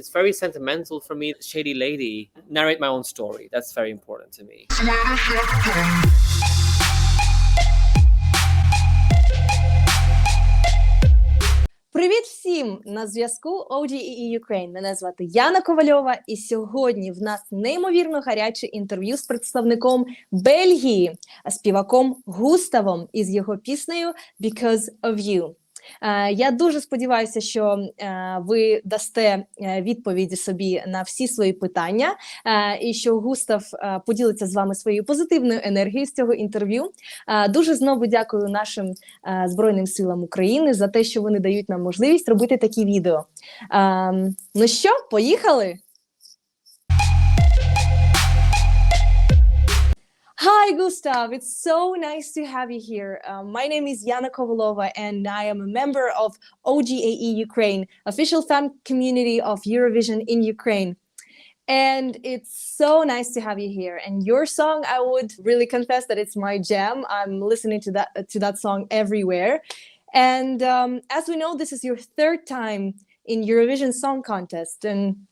It's very sentimental for me. Shady Lady, narrate my own story. That's very important to me. Привіт всім! На зв'язку OGEE Ukraine. Мене звати Яна Ковальова, і сьогодні в нас неймовірно гаряче інтерв'ю з представником Бельгії, співаком Густавом із його піснею Because of You. Е, Я дуже сподіваюся, що е, ви дасте е, відповіді собі на всі свої питання, і що Густав поділиться з вами своєю позитивною енергією з цього інтерв'ю. Дуже знову дякую нашим Збройним силам України за те, що вони дають нам можливість робити такі відео. Ем, ну що, поїхали? Hi, Gustav. It's so nice to have you here. Um, my name is Yana Kovalova, and I am a member of OGAE Ukraine, official fan community of Eurovision in Ukraine. And it's so nice to have you here. And your song, I would really confess that it's my jam. I'm listening to that to that song everywhere. And um, as we know, this is your third time in Eurovision Song Contest, and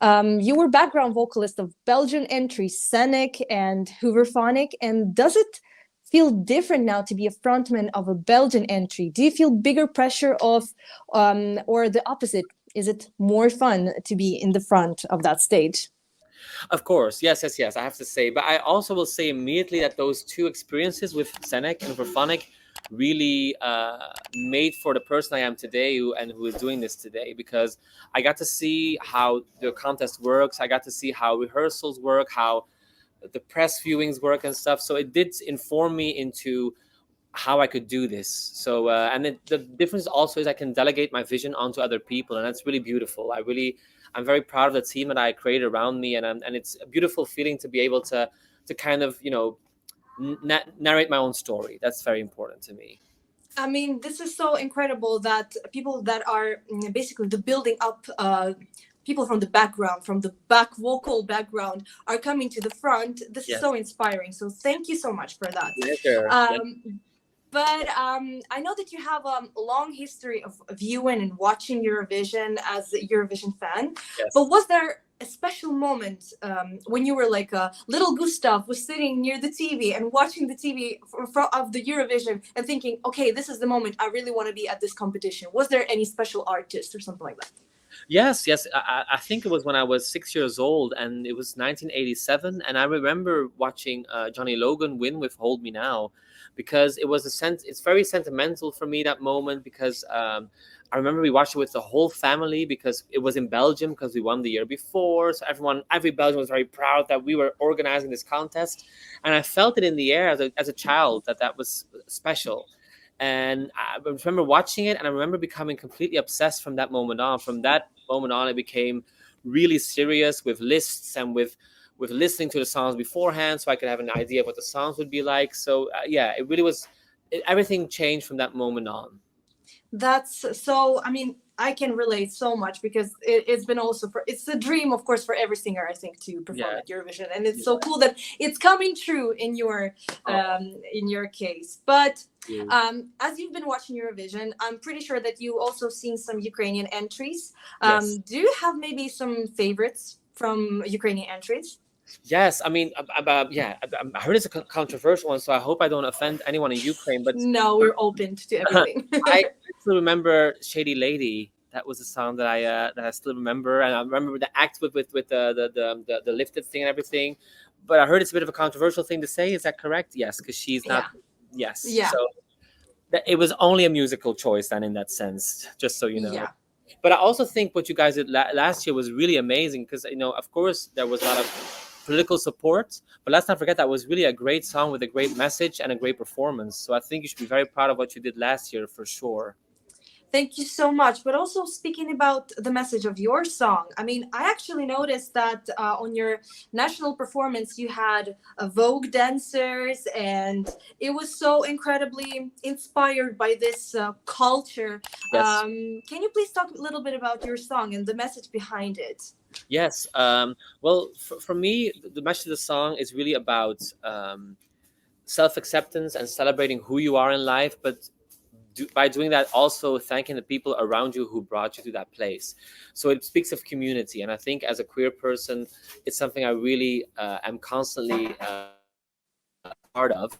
um, you were background vocalist of Belgian entries Senek and Hooverphonic. And does it feel different now to be a frontman of a Belgian entry? Do you feel bigger pressure of, um, or the opposite? Is it more fun to be in the front of that stage? Of course, yes, yes, yes. I have to say, but I also will say immediately that those two experiences with Senec and Verphonic really uh, made for the person I am today who, and who is doing this today because I got to see how the contest works. I got to see how rehearsals work, how the press viewings work and stuff. So it did inform me into how I could do this. So uh, and it, the difference also is I can delegate my vision onto other people, and that's really beautiful. I really I'm very proud of the team that I created around me, and I'm, and it's a beautiful feeling to be able to to kind of you know na- narrate my own story. That's very important to me. I mean, this is so incredible that people that are mm, basically the building up, uh, people from the background, from the back vocal background, are coming to the front. This is so inspiring. So thank you so much for that. Pleasure. Um, but um, I know that you have um, a long history of viewing and watching Eurovision as a Eurovision fan. Yes. But was there a special moment um, when you were like a little Gustav was sitting near the TV and watching the TV for, for, of the Eurovision and thinking, okay, this is the moment I really want to be at this competition? Was there any special artist or something like that? Yes, yes. I, I- think it was when I was six years old, and it was 1987. And I remember watching uh, Johnny Logan win with "Hold Me Now," because it was a sense. It's very sentimental for me that moment because um, I remember we watched it with the whole family because it was in Belgium because we won the year before. So everyone, every Belgian was very proud that we were organizing this contest, and I felt it in the air as a as a child that that was special. And I remember watching it, and I remember becoming completely obsessed from that moment on. From that moment on, it became really serious with lists and with with listening to the songs beforehand, so I could have an idea of what the songs would be like. So uh, yeah, it really was. It, everything changed from that moment on. That's so. I mean, I can relate so much because it, it's been also for it's a dream, of course, for every singer. I think to perform Yeah. at Eurovision, and it's so cool that it's coming true in your Oh. um, in your case. But Yeah. um, as you've been watching Eurovision, I'm pretty sure that you also seen some Ukrainian entries. Um, Yes. Do you have maybe some favorites from Ukrainian entries? Yes, I mean, uh, yeah, I, heard it's a controversial one, so I hope I don't offend anyone in Ukraine. But No, we're open to everything. I still remember "Shady Lady." That was a song that I uh, that I still remember, and I remember the act with with with the the, the the the lifted thing and everything. But I heard it's a bit of a controversial thing to say. Is that correct? Yes, because she's not. Yes. Yeah. So that, it was only a musical choice, then, in that sense. Just so you know. Yeah. But I also think what you guys did la- last year was really amazing because you know, of course, there was a lot of political support, but let's not forget that was really a great song with a great message and a great performance. So I think you should be very proud of what you did last year for sure. Thank you so much. But also speaking about the message of your song, I mean, I actually noticed that uh, on your national performance, you had uh, Vogue dancers, and it was so incredibly inspired by this uh, culture. Yes. Um, can you please talk a little bit about your song and the message behind it? Yes. Um, well, for, for me, the message of the song is really about um, self acceptance and celebrating who you are in life, but do, by doing that also thanking the people around you who brought you to that place so it speaks of community and i think as a queer person it's something i really uh, am constantly uh, part of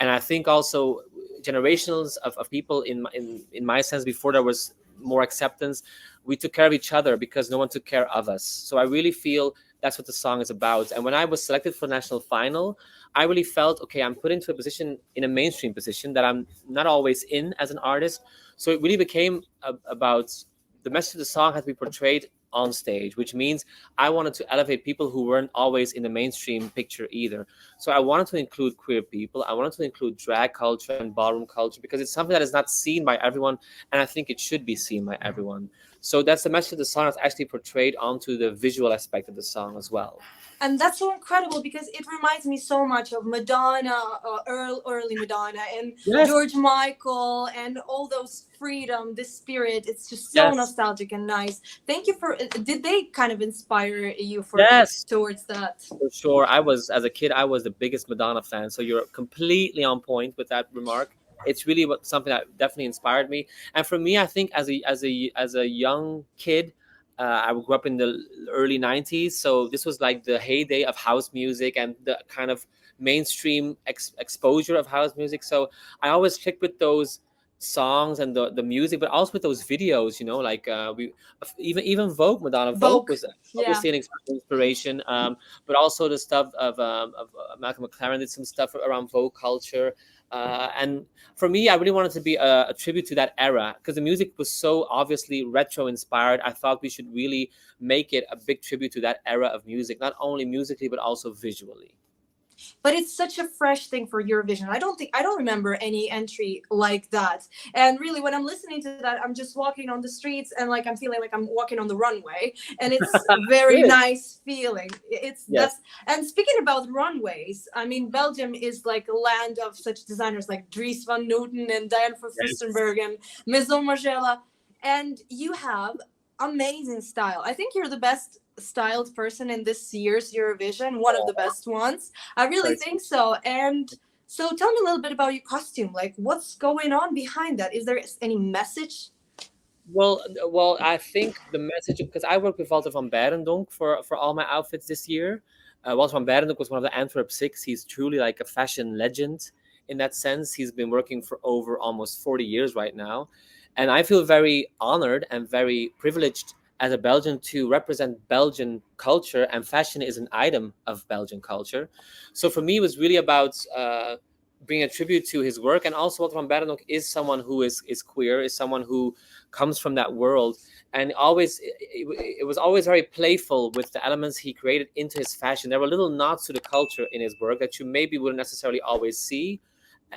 and i think also generations of, of people in, in in my sense before there was more acceptance we took care of each other because no one took care of us. So i really feel that's what the song is about. And when i was selected for national final i really felt okay i'm put into a position in a mainstream position that i'm not always in as an artist. So it really became a, about the message of the song has to be portrayed on stage which means i wanted to elevate people who weren't always in the mainstream picture either so I wanted to include queer people. I wanted to include drag culture and ballroom culture because it's something that is not seen by everyone, and I think it should be seen by everyone. So that's the message of the song that's actually portrayed onto the visual aspect of the song as well. And that's so incredible because it reminds me so much of Madonna, uh, early, early Madonna, and Yes. George Michael, and all those freedom, this spirit. It's just so Yes. nostalgic and nice. Thank you for. uh, Did they kind of inspire you for Yes. towards that? For sure, I was as a kid, I was the biggest Madonna fan. So you're completely on point with that remark. It's really what something that definitely inspired me. And for me, I think as a as a as a young kid, uh, I grew up in the early '90s, so this was like the heyday of house music and the kind of mainstream ex- exposure of house music. So I always clicked with those songs and the, the music, but also with those videos. You know, like uh, we even even Vogue, Madonna Vogue, Vogue, was Yeah. obviously an inspiration. Um, but also the stuff of, um, of uh, Malcolm McLaren did some stuff around Vogue culture. Uh, and for me, I really wanted to be a, a tribute to that era because the music was so obviously retro inspired. I thought we should really make it a big tribute to that era of music, not only musically but also visually. But it's such a fresh thing for Eurovision. I don't think I don't remember any entry like that. And really, when I'm listening to that, I'm just walking on the streets and like I'm feeling like I'm walking on the runway, and it's a very nice feeling. It's Yes. that's and speaking about runways, I mean Belgium is like a land of such designers like Dries van Noten and Diane van Yes. Furstenberg and Maison Margiela, and you have amazing style. I think you're the best styled person in this year's Eurovision, one of the best ones. I really think so. And so tell me a little bit about your costume. Like what's going on behind that? Is there any message? Well, well, I think the message because I work with Walter van Beirendonk for for all my outfits this year. Uh, Walter van Beirendonk was one of the Antwerp Six. He's truly like a fashion legend in that sense. He's been working for over almost forty years right now, and I feel very honored and very privileged as a Belgian to represent Belgian culture. And fashion is an item of Belgian culture. So for me, it was really about. Uh, bringing a tribute to his work, and also Walter van Beirendonk is someone who is is queer, is someone who comes from that world and always it, it- it was always very playful with the elements he created into his fashion there were little nods to the culture in his work that you maybe wouldn't necessarily always see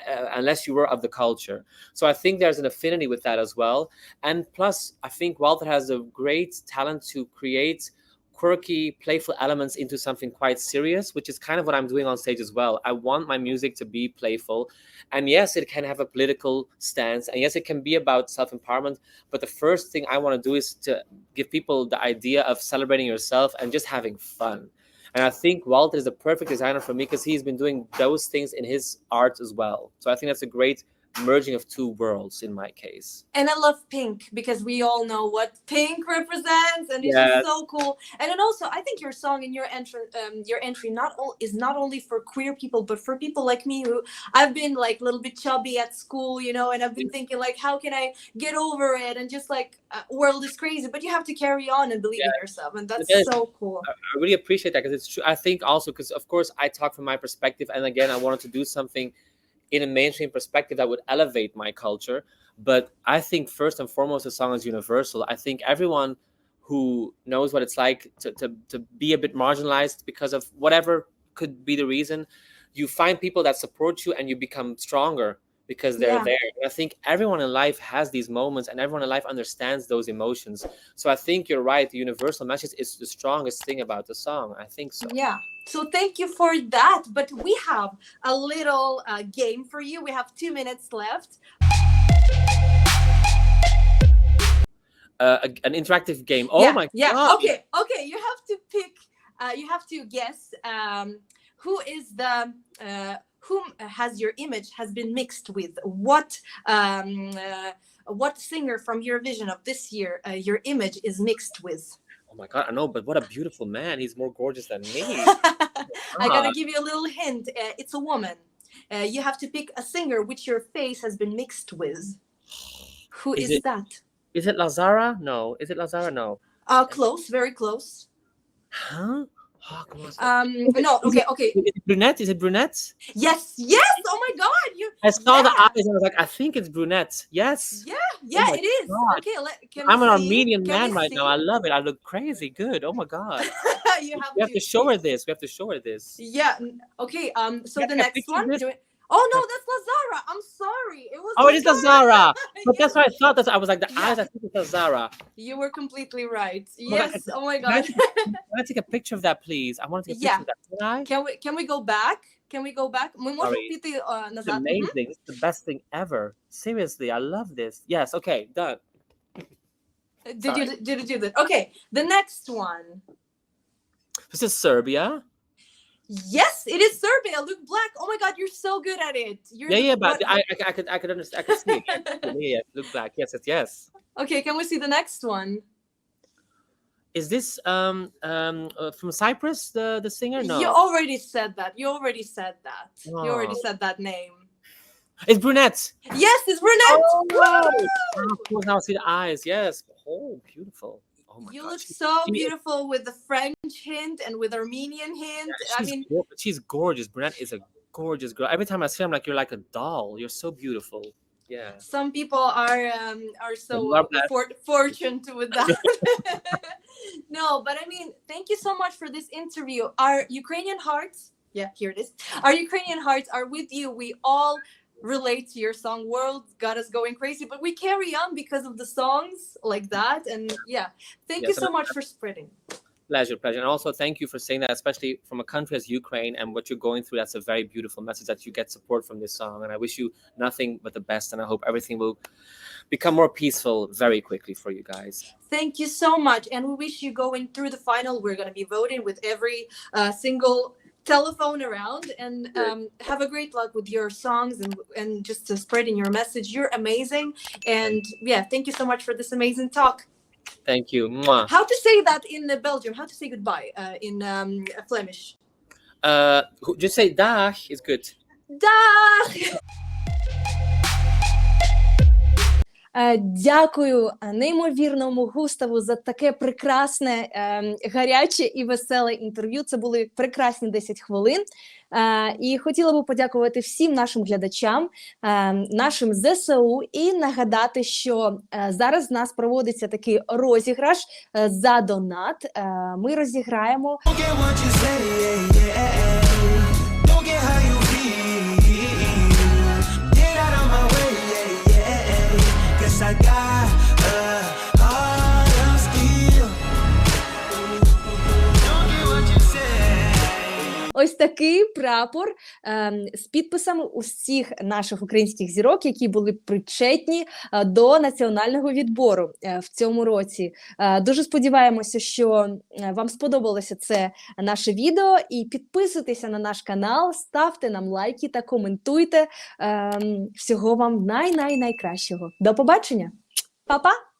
uh, unless you were of the culture. So i think there's an affinity with that as well. And plus i think walter has a great talent to create quirky playful elements into something quite serious which is kind of what i'm doing on stage as well. I want my music to be playful. And yes it can have a political stance. And yes it can be about self-empowerment. But the first thing i want to do is to give people the idea of celebrating yourself and just having fun and i think walter is a perfect designer for me because he's been doing those things in his art as well. So i think that's a great merging of two worlds in my case And I love pink because we all know what pink represents, and it's Yes. just so cool. And then also, I think your song and your entry, um, your entry, not all is not only for queer people, but for people like me who I've been like a little bit chubby at school, you know, and I've been thinking like, how can I get over it? And just like, uh, world is crazy, but you have to carry on and believe in yourself, and that's is. so cool. I really appreciate that because it's true. I think also because of course I talk from my perspective, and again I wanted to do something in a mainstream perspective that would elevate my culture. But I think first and foremost the song is universal. I think everyone who knows what it's like to, to, to be a bit marginalized because of whatever could be the reason, you find people that support you and you become stronger because they're Yeah. there. And I think everyone in life has these moments and everyone in life understands those emotions. So I think you're right. The universal message is the strongest thing about the song. I think so. Yeah. So thank you for that. But we have a little uh, game for you. We have two minutes left. Uh, a- an interactive game. Oh yeah, my yeah. god! Okay, okay. You have to pick. Uh, you have to guess um, who is the uh, whom has your image has been mixed with? What um, uh, what singer from Eurovision of this year uh, your image is mixed with? Oh my god, I know, but what a beautiful man. He's more gorgeous than me. I gotta give you a little hint. Uh, it's a woman. Uh, you have to pick a singer which your face has been mixed with. Who Is is, it- that? Is it Lazara? No. Is it Lazara? No. Uh, close, very close. Huh? Oh, come on. Um, no, okay, okay. Is it brunette? Is it brunette? Yes, yes. Oh my God, you. I saw the eyes and I was like, I think it's brunette. Yes. Yeah, yeah, my it is. God. Okay, let, can I'm an see? Armenian Can man right now. I love it. I look crazy good. Oh my god. you have, we have to, to, show her this. We have to show her this. Yeah. Okay. Um. So yeah, the next one. This. Oh no, that's Lazara. I'm sorry. It was. Oh, it is Lazara. But that's why I thought. that I was like the eyes. I think it's Lazara. You were completely right. Yes. Oh my god. Can I, can I, take a picture of that, please? I want to take a yeah. of that. Can, I? can we? Can we go back? Can we go back? Sorry. Uh, it's mm-hmm. amazing. Mm-hmm. It's the best thing ever. Seriously, I love this. Yes. Okay. Done. Did Sorry. you did you do that? Okay. The next one. This is Serbia. Yes, it is Serbia. Luke Black. Oh my God, you're so good at it. You're Yeah, yeah, but I, I, I could, I could understand. I could see yeah, yeah, look back. Yes, yes, yes. Okay, can we see the next one? Is this um um uh, from Cyprus? The the singer? No, You already said that. You already said that. You already Oh. said that name. it's brunette. Yes, it's Brunette. Oh, course, now see the eyes. Yes. Oh, beautiful. Oh you God. look so is- beautiful with the French hint and with Armenian hint. I she's, mean, she's gorgeous. Brunette is a gorgeous girl. Every time I see her, I'm like, you're like a doll. You're so beautiful. Yeah. some people are um, are so You are blessed. for- fortunate with that. no, but I mean, thank you so much for this interview. Our Ukrainian hearts, yeah, here it is. Our Ukrainian hearts are with you. We all relate to your song world got us going crazy but we carry on because of the songs like that and yeah thank you so much for spreading Pleasure, pleasure. And also thank you for saying that, especially from a country as Ukraine and what you're going through. That's a very beautiful message that you get support from this song. And I wish you nothing but the best. And I hope everything will become more peaceful very quickly for you guys. Thank you so much. And we wish you going through the final. We're going to be voting with every uh, single telephone around and um, have a great luck with your songs and, and just spreading your message. You're amazing. And yeah, thank you so much for this amazing talk. Thank you. Mwah. How to say that in uh, Belgium? How to say goodbye uh, in um, Flemish? Uh, just say dag is good. Dag! Дякую е, неймовірному Густаву за таке прекрасне, е, гаряче і веселе інтерв'ю. Це були прекрасні 10 хвилин. Е, І хотіла би подякувати всім нашим глядачам, е, нашим ЗСУ, і нагадати, що е, зараз в нас проводиться такий розіграш е, за донат. Е, Ми розіграємо Ось такий прапор ем, з підписами усіх наших українських зірок, які були причетні е, до національного відбору е, в цьому році. Е, дуже сподіваємося, що е, вам сподобалося це наше відео. І підписуйтеся на наш канал, ставте нам лайки та коментуйте. Ем, всього вам най-най найкращого. До побачення, Па-па!